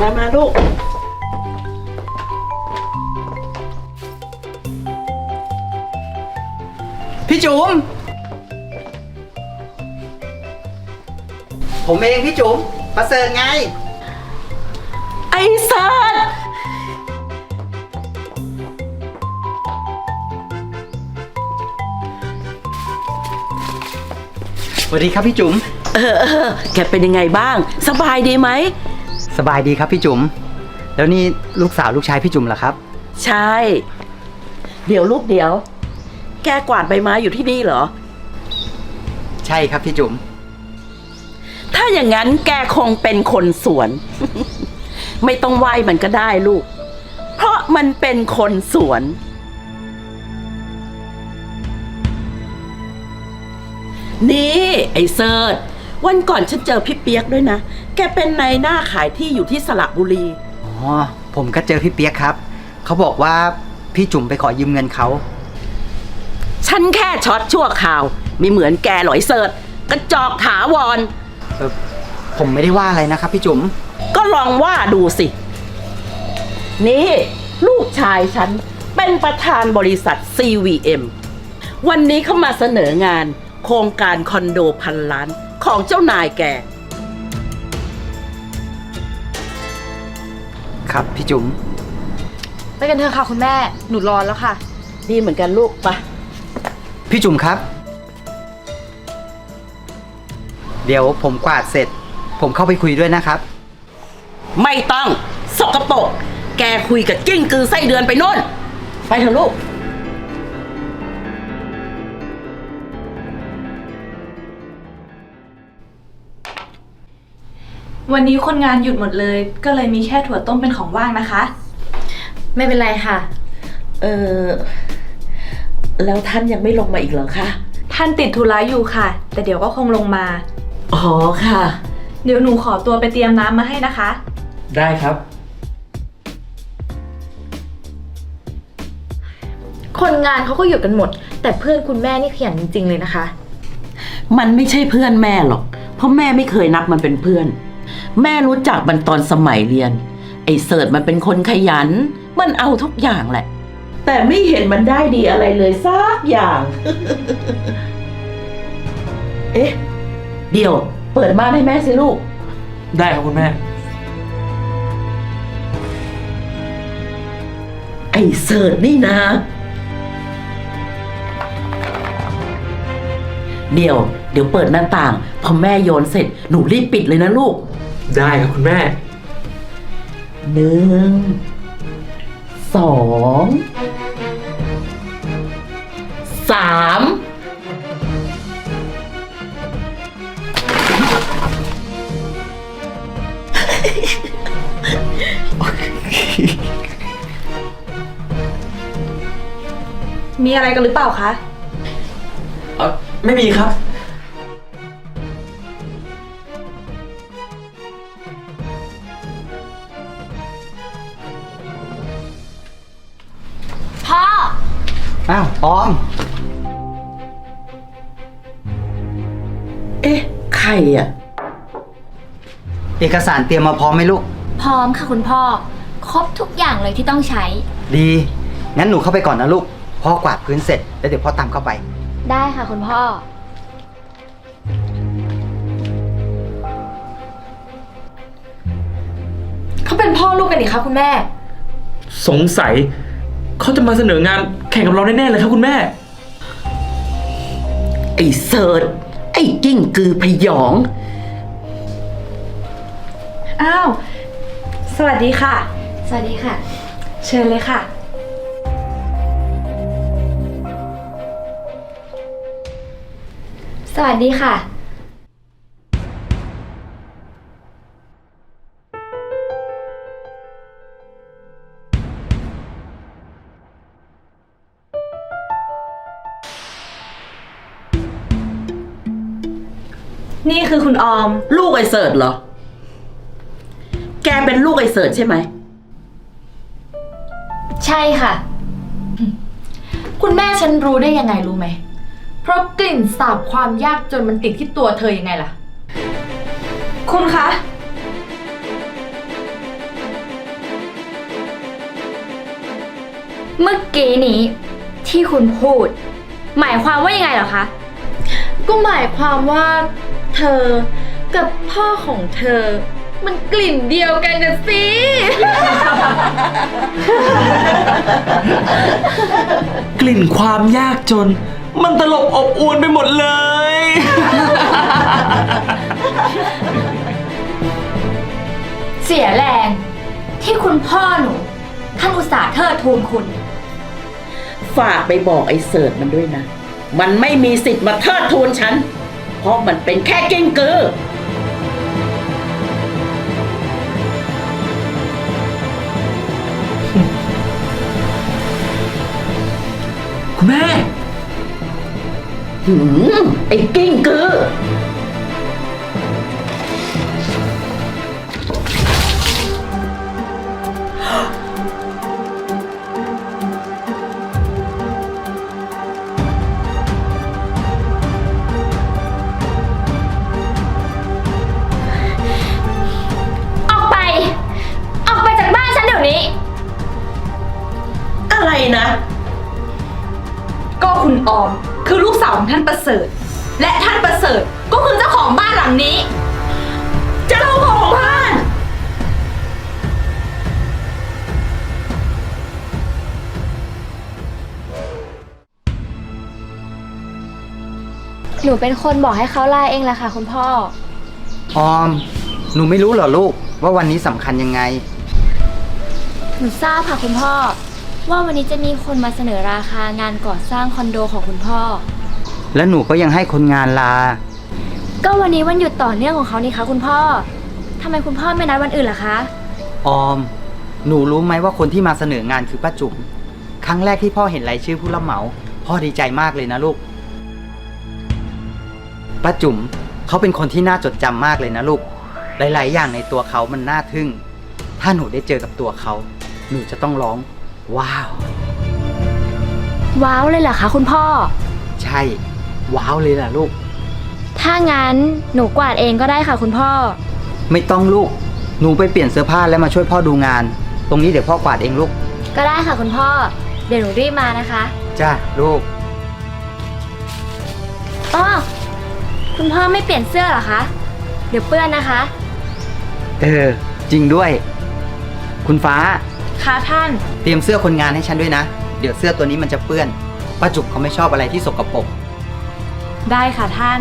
มามาลูก พี่จุ๋ม ผมเองพี่จุ๋มประเสริฐไง ไอ้เสิร์ชสวัสดีครับพี่จุ๋ม เออเออแกเป็นยังไงบ้าง สบายดีไหม สบายดีครับพี่จุ๋ม แล้วนี่ลูกสาวลูกชายพี่จุ๋มเหรอครับ ใช่ เดี๋ยวลูกเดี๋ยว แกกวาดใบไม้อยู่ที่นี่เหรอ ใช่ครับพี่จุ๋ม ถ้าอย่างนั้นแกคงเป็นคนสวน ไม่ต้องไหว้มันก็ได้ลูก เพราะมันเป็นคนสวน นี่ ไอ้เซิร์ช วันก่อนฉันเจอพี่เปียกด้วยนะ แกเป็นนายหน้าขายที่อยู่ที่สระบุรี อ๋อ ผมก็เจอพี่เปียกครับ เขาบอกว่าพี่จุ๋มไปขอยืมเงินเขา ฉันแค่ช็อตชั่วข่าวไม่เหมือนแกหรอยเซิร์ชกระจอกถาวร เออผมไม่ได้ว่าอะไรนะครับพี่จุ๋ม ก็ลองว่าดูสิ นี่ ลูกชายฉัน เป็นประธานบริษัท CVM วันนี้เขามาเสนองาน โครงการคอนโดพันล้าน ของเจ้านายแก ครับ พี่จุ๋มไปกันเถอะค่ะคุณแม่ หนูร้อนแล้วค่ะ ดีเหมือนกันลูกปะพี่จุ๋มครับ เดี๋ยวผมกวาดเสร็จ ผมเข้าไปคุยด้วยนะครับ ไม่ต้อง สกปรกแกคุยกับกิ้งกือไส้เดือนไปโน่น ไปเถอะลูก วันนี้คนงานหยุดหมดเลย ก็เลยมีแค่ถั่วต้มเป็นของว่างนะคะ ไม่เป็นไรค่ะ เออแล้วท่านยังไม่ลงมาอีกเหรอคะ ท่านติดธุระอยู่ค่ะ แต่เดี๋ยวก็คงลงมา อ๋อค่ะ เดี๋ยวหนูขอตัวไปเตรียมน้ำมาให้นะคะ ได้ครับ คนงานเขาก็หยุดกันหมด แต่เพื่อนคุณแม่นี่ขยันจริงๆเลยนะคะ มันไม่ใช่เพื่อนแม่หรอก เพราะแม่ไม่เคยนับมันเป็นเพื่อน แม่รู้จักมันตอนสมัยเรียน ไอ้เสิร์ชมันเป็นคนขยัน มันเอาทุกอย่างแหละ แต่ไม่เห็นมันได้ดีอะไรเลยสักอย่าง เอ๊ะ เดี๋ยว เปิดม่านให้แม่สิลูก ได้ครับคุณแม่ ไอ้เสิร์ชนี่นะ เดี๋ยว เดี๋ยวเปิดหน้าต่าง พอแม่โยนเสร็จหนูรีบปิดเลยนะลูก ได้ครับคุณแม่ หนึ่งสองสามมีอะไรกันหรือเปล่าคะเออไม่มีครับ อกสารเตรียมมาพร้อมไหมลูก พร้อมค่ะคุณพ่อ ครบทุกอย่างเลยที่ต้องใช้ ดี งั้นหนูเข้าไปก่อนนะลูก พ่อกวาดพื้นเสร็จ แล้วเดี๋ยวพ่อตามเข้าไป ได้ค่ะคุณพ่อ เขาเป็นพ่อลูกกันนี่คะคุณแม่ สงสัยเขาจะมาเสนองานแข่งกับเราแน่ๆเลยครับคุณแม่ ไอ้เสิร์ชไอ้กิ้งกือพยอง อ้าว สวัสดีค่ะ สวัสดีค่ะ เชิญเลยค่ะ สวัสดีค่ะ นี่คือคุณออม ลูกไอ้เสิร์ชเหรอ แกเป็นลูกไอเสิร์ชใช่ไหม ใช่ค่ะ คุณแม่ฉันรู้ได้ยังไงรู้ไหม เพราะกลิ่นสาบความยากจนมันติดที่ตัวเธออยังไงล่ะ คุณคะ เมื่อกี้นี้ที่คุณพูด หมายความว่ายังไงเหรอคะ ก็หมายความว่า เธอกับพ่อของเธอ มันกลิ่นเดียวกันนะสิ กลิ่นความยากจน มันตลบอบอวนไปหมดเลย เสียแรงที่คุณพ่อหนูท่านอุตส่าห์เทิดทูนคุณ ฝากไปบอกไอ้เสิร์ชมันด้วยนะ มันไม่มีสิทธิ์มาเทิดทูนฉัน เพราะมันเป็นแค่กิ้งกือ แม่ หืมไอ้กิ้งกืออ ของท่านประเสริฐ และท่านประเสริฐก็คือเจ้าของบ้านหลังนี้ เจ้าของบ้าน หนูเป็นคนบอกให้เขาไล่เองแหละค่ะ คุณพ่อ ออม หนูไม่รู้เหรอลูกว่าวันนี้สำคัญยังไง หนูทราบค่ะคุณพ่อ ว่าวันนี้จะมีคนมาเสนอราคางานก่อสร้างคอนโดของคุณพ่อ และหนูก็ยังให้คนงานลา ก็วันนี้วันหยุดต่อเนื่องของเขานี่คะคุณพ่อทำไมคุณพ่อไม่นัดวันอื่นล่ะคะ ออม หนูรู้ไหมว่าคนที่มาเสนองานคือป้าจุ๋ม ครั้งแรกที่พ่อเห็นรายชื่อผู้รับเหมา พ่อดีใจมากเลยนะลูก ป้าจุ๋มเขาเป็นคนที่น่าจดจำมากเลยนะลูก หลาย ๆ อย่างในตัวเขามันน่าทึ่ง ถ้าหนูได้เจอกับตัวเขา หนูจะต้องร้อง ว้าว ว้าวเลยเหรอคะคุณพ่อ ใช่ ว้าวเลยล่ะลูก ถ้างั้นหนูกวาดเองก็ได้ค่ะคุณพ่อ ไม่ต้องลูก หนูไปเปลี่ยนเสื้อผ้าแล้วมาช่วยพ่อดูงาน ตรงนี้เดี๋ยวพ่อกวาดเองลูก ก็ได้ค่ะคุณพ่อ เดี๋ยวหนูรีบมานะคะจ้าลูก อ๋อคุณพ่อไม่เปลี่ยนเสื้อเหรอคะ เดี๋ยวเปื้อนนะคะ เออ จริงด้วย คุณฟ้า ค่ะท่าน เตรียมเสื้อคนงานให้ฉันด้วยนะ เดี๋ยวเสื้อตัวนี้มันจะเปื้อน ป้าจุกเขาไม่ชอบอะไรที่สกปรก ได้ค่ะท่าน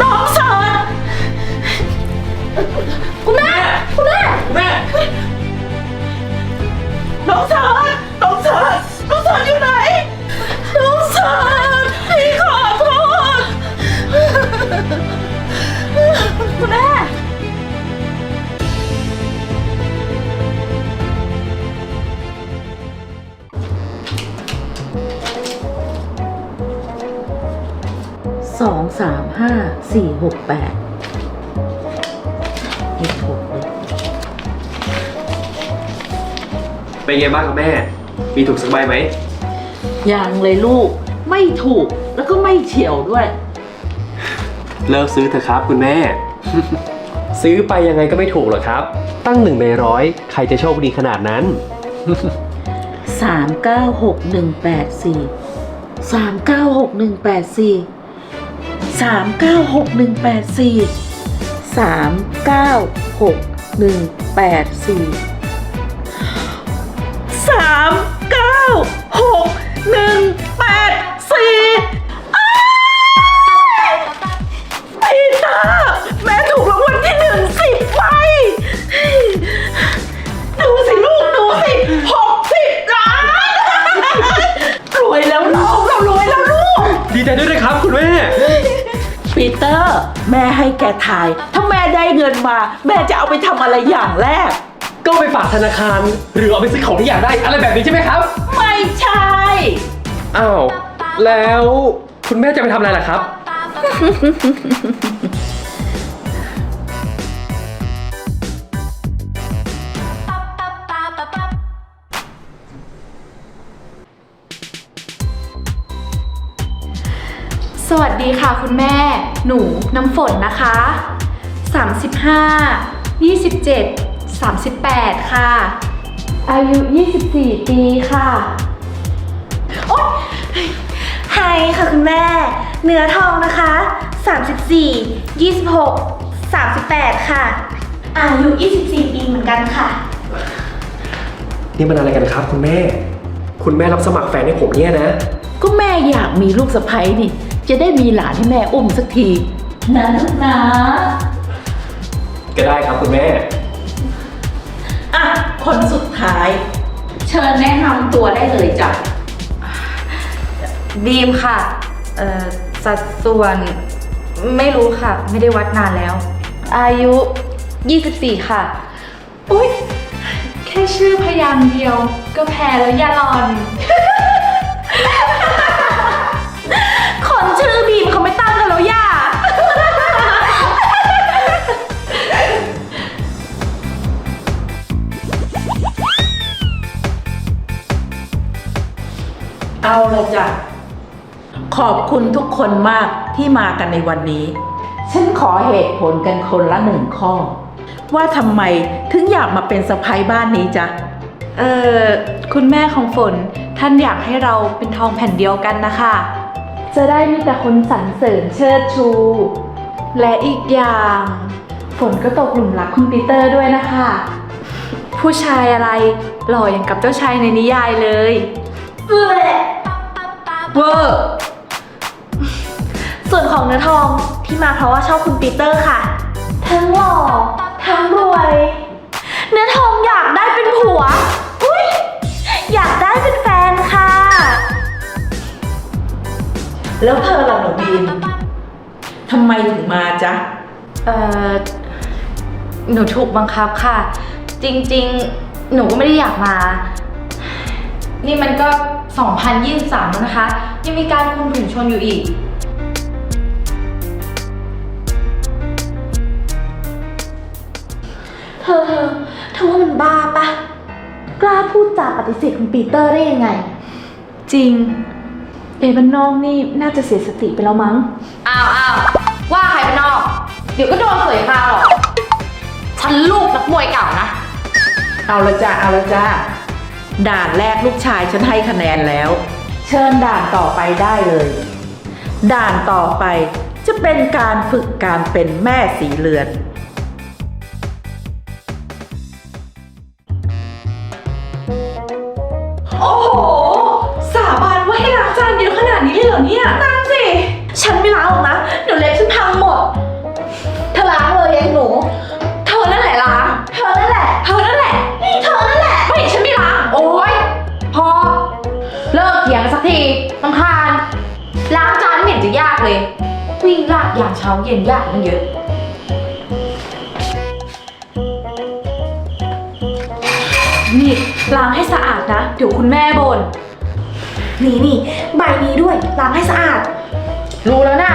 น้องเสิร์ชคุณแม่คุณแม่แม่ น้องเสิร์ชน้องเสิร์ชน้องเสิร์ชอยู่ไหน น้องเสิร์ชพี่ขอโทษ คุณแม่ องสามห้าสี่หกแปดไม่ถูกเลยเป็นไงบ้างครับแม่ มีถูกสักใบไหม ยังเลยลูกไม่ถูกแล้วก็ไม่เฉียวด้วย เลิกซื้อเถอะครับคุณแม่ ซื้อไปยังไงก็ไม่ถูกหรอกครับ ตั้งหนึ่งในร้อยใครจะโชคดีขนาดนั้น สามเก้าหกหนึ่งแปดสี่สามเก้าหกหนึ่งแปดสี่ สามเก้าหกหนึ่งแปดสี่สามเก้าหกหนึ่งแปดสี่สามเก้าหกหนึ่งแปดสี่พีตาแม่ถูกรางวัลที่หนึ่งสิบใบดูสิลูก ดูสิหกสิบล้าน รวยแล้วน้องเรารวยแล้วลูก ดีใจด้วยนะครับคุณแม่ ปีเตอร์ แม่ให้แกทาย ถ้าแม่ได้เงินมา แม่จะเอาไปทำอะไรอย่างแรก ก็ไปฝากธนาคาร หรือเอาไปซื้อของที่อยากได้อะไรแบบนี้ใช่ไหมครับ ไม่ใช่ อ้าว แล้วคุณแม่จะไปทำอะไรล่ะครับ วัสดีค่ะคุณแม่ หนูน้ำฝนนะคะ 35 27 38 ค่ะ อายุ 24 ปีค่ะไฮค่ะคุณแม่ เนื้อทองนะคะ 34 26 38 ค่ะ อายุ 24 ปีเหมือนกันค่ะ นี่มันอะไรกันครับคุณแม่ คุณแม่รับสมัครแฟนให้ผมเนี่ยนะ ก็แม่อยากมีลูกสะใภ้นี่ จะได้มีหลานให้แม่อุ้มสักทีนะลูกนะก็ได้ครับคุณแม่ อะ คนสุดท้าย เชิญแนะนำตัวได้เลยจ้ะบีมค่ะ เอ่อ สัดส่วนไม่รู้ค่ะ ไม่ได้วัดนานแล้ว อายุ 24 ค่ะ อุ๊ย แค่ชื่อพยางค์เดียว ก็แพ้แล้วอย่าหลอนคน เอาละจ้ะ ขอบคุณทุกคนมากที่มากันในวันนี้ ฉันขอเหตุผลกันคนละหนึ่งข้อ ว่าทำไมถึงอยากมาเป็นสะพ้ายบ้านนี้จ๊ะ เอ่อคุณแม่ของฝนท่านอยากให้เราเป็นทองแผ่นเดียวกันนะคะ จะได้มีแต่คนสรรเสริญเชิดชู และอีกอย่าง ฝนก็ตกหลุมรักคุณปีเตอร์ด้วยนะคะ ผู้ชายอะไรหล่ออย่างกับเจ้าชายในนิยายเลย เวอร์ ส่วนของเนื้อทองที่มาเพราะว่าชอบคุณปีเตอร์ค่ะ ทั้งหล่อทั้งรวย เนื้อทองอยากได้เป็นผัว อุ้ยอยากได้เป็นแฟนค่ะ แล้วเธอล่ะหนูบีมทำไมถึงมาจ๊ะ เอ่อ หนูถูกบังคับค่ะ จริงๆ หนูก็ไม่ได้อยากมา นี่มันก็ 2023แล้วนะคะ ยังมีการคุมถุงชนอยู่อีก เธอเธอเธอว่ามันบ้าปะกล้าพูดจาปฏิเสธคุณปีเตอร์ได้ยังไง จริง เอบันนอกนี่น่าจะเสียสติไปแล้วมั้ง อ้าวอ้าวว่าใครเป็นนอก เดี๋ยวก็โดนเสยคาวหรอก ฉันลูกนักมวยเก่านะ เอาละจ้ะเอาละจ้ะ ด่านแรกลูกชายฉันให้คะแนนแล้ว เชิญด่านต่อไปได้เลย ด่านต่อไปจะเป็นการฝึกการเป็นแม่สีเรือน โอ้โห สาบานว่าให้ล้างจานเยอะขนาดนี้เลยเหรอเนี่ยนั่นสิ ฉันไม่ล้างหรอกนะ เดี๋ยวเล็บฉันพังหมด ย่างเช้าเย็นยากมันเยอะ นี่ล้างให้สะอาดนะ เดี๋ยวคุณแม่บ่น นี่นี่ใบนี้ด้วยล้างให้สะอาด รู้แล้วนะ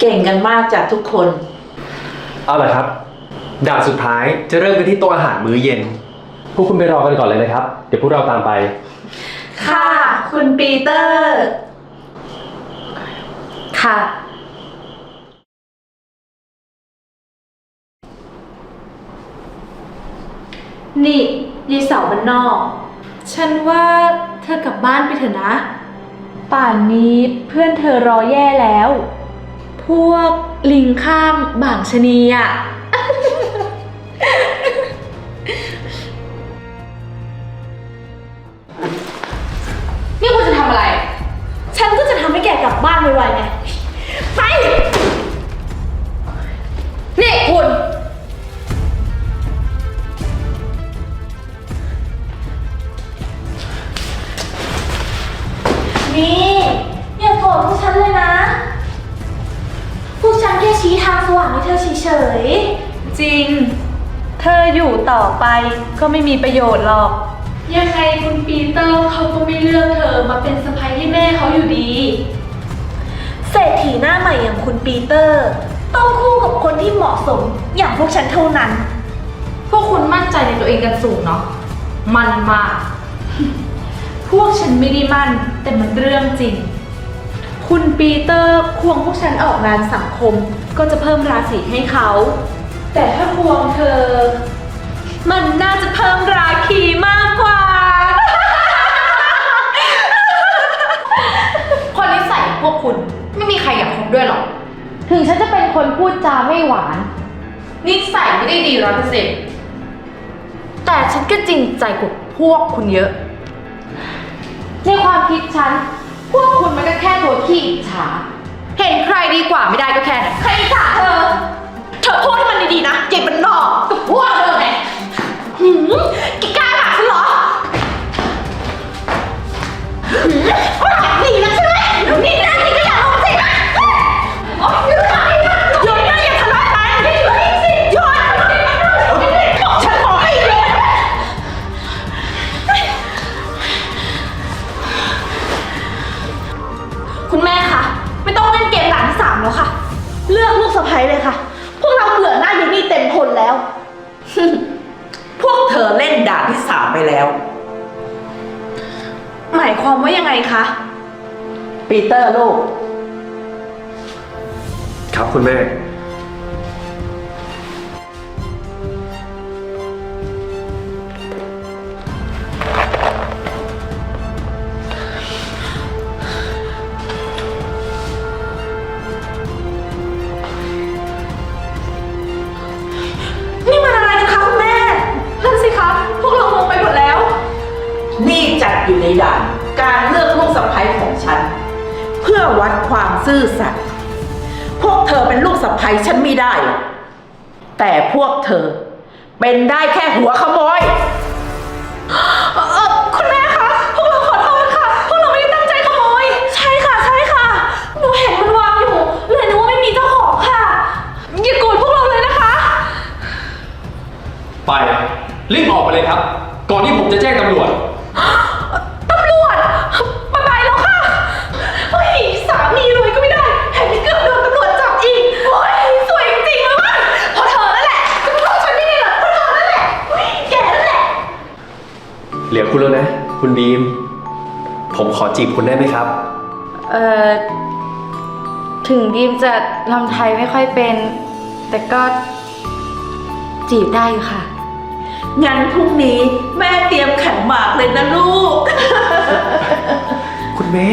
เก่งกันมากจ้ะทุกคน เอาละครับด่านสุดท้ายจะเริ่มกันที่โต๊ะอาหารมื้อเย็น พวกคุณไปรอกันก่อนเลยนะครับ เดี๋ยวพวกเราตามไป ค่ะ คุณปีเตอร์ ค่ะ นี่ยายเสาวบ้านนอก ฉันว่าเธอกลับบ้านไปเถอะนะ ป่านนี้เพื่อนเธอรอแย่แล้ว พวกลิงข้ามบางชะนีอะ ก็ไม่มีประโยชน์หรอก ยังไงคุณปีเตอร์เขาก็ไม่เลือกเธอมาเป็นสะพ้ยให้แม่เขาอยู่ดีๆเศรษฐีหน้าใหม่อย่างคุณปีเตอร์ ต้องคู่กับคนที่เหมาะสมอย่างพวกฉันเท่านั้น พวกคุณมั่นใจในตัวเองกันสูงเนาะ มันมาก พวกฉันไม่ได้มั่น แต่มันเรื่องจริง คุณปีเตอร์ควงพวกฉันออกงานสังคม ก็จะเพิ่มราศีให้เขา แต่ถ้าควงเธอ มันน่าจะเพิ่มราคีมากกว่า คนนิสัยพวกคุณไม่มีใครอยากคบด้วยหรอก ถึงฉันจะเป็นคนพูดจาไม่หวาน นิสัยไม่ได้ดีร้อยเปอร์เซ็นต์แต่ฉันก็จริงใจกว่าพวกคุณเยอะ ในความคิดฉัน พวกคุณมันก็แค่ตัวขี้อิจฉา เห็นใครดีกว่าไม่ได้ก็แค่นั้นใครอิจฉาเธอ เธอพูดให้มันดีๆนะเจ็บมันนอกกับพวกเธอไง หืมกิกล้าหักฉันเหรอหืมว่ากดีนะ ปี ซื่อสัตย์พวกเธอเป็นลูกสะใภ้ฉันไม่ได้หรอกแต่พวกเธอ เป็นได้แค่หัวขโมย เออเอ่อคุณแม่คะ พวกเราขอโทษค่ะ พวกเราไม่ได้ตั้งใจขโมย ใช่ค่ะ ใช่ค่ะ หนูเห็นมันวางอยู่ เลยนึกว่าไม่มีเจ้าของค่ะ อย่าโกรธพวกเราเลยนะคะ ไป รีบออกไปเลยครับ ก่อนที่ผมจะแจ้งตำรวจ คุณบีม ผมขอจีบคุณได้ไหมครับ เอ่อ ถึงบีมจะลำไทยไม่ค่อยเป็น แต่ก็จีบได้อยู่ค่ะ งั้นพรุ่งนี้แม่เตรียมขันหมากเลยนะลูก คุณแม่